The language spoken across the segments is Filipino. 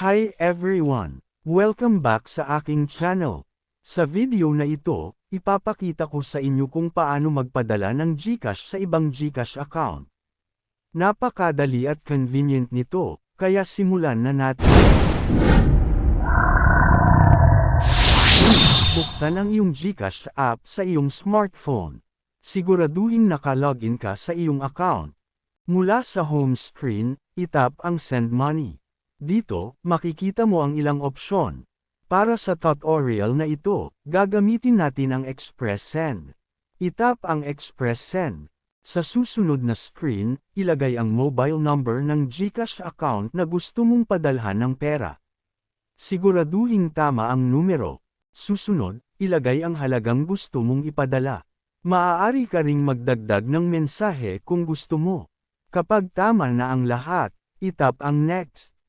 Hi everyone! Welcome back sa aking channel. Sa video na ito, ipapakita ko sa inyo kung paano magpadala ng GCash sa ibang GCash account. Napakadali at convenient nito, kaya simulan na natin. Buksan ang iyong GCash app sa iyong smartphone. Siguraduhin nakalogin ka sa iyong account. Mula sa home screen, itap ang Send Money. Dito, makikita mo ang ilang opsyon. Para sa tutorial na ito, gagamitin natin ang Express Send. Itap ang Express Send. Sa susunod na screen, ilagay ang mobile number ng GCash account na gusto mong padalhan ng pera. Siguraduhin tama ang numero. Susunod, ilagay ang halagang gusto mong ipadala. Maaari ka ring magdagdag ng mensahe kung gusto mo. Kapag tama na ang lahat, itap ang Next.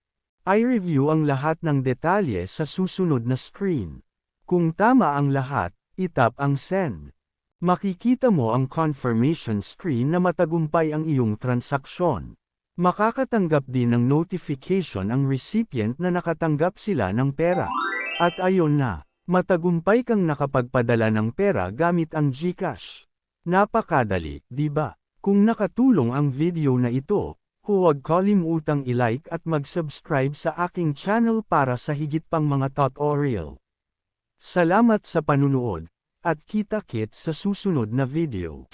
I-review ang lahat ng detalye sa susunod na screen. Kung tama ang lahat, itap ang Send. Makikita mo ang confirmation screen na matagumpay ang iyong transaksyon. Makakatanggap din ng notification ang recipient na nakatanggap sila ng pera. At ayon na, matagumpay kang nakapagpadala ng pera gamit ang GCash. Napakadali, di ba? Kung nakatulong ang video na ito, huwag kalimutang i-like at mag-subscribe sa aking channel para sa higit pang mga tutorial. Salamat sa panunood, at kita-kits sa susunod na video.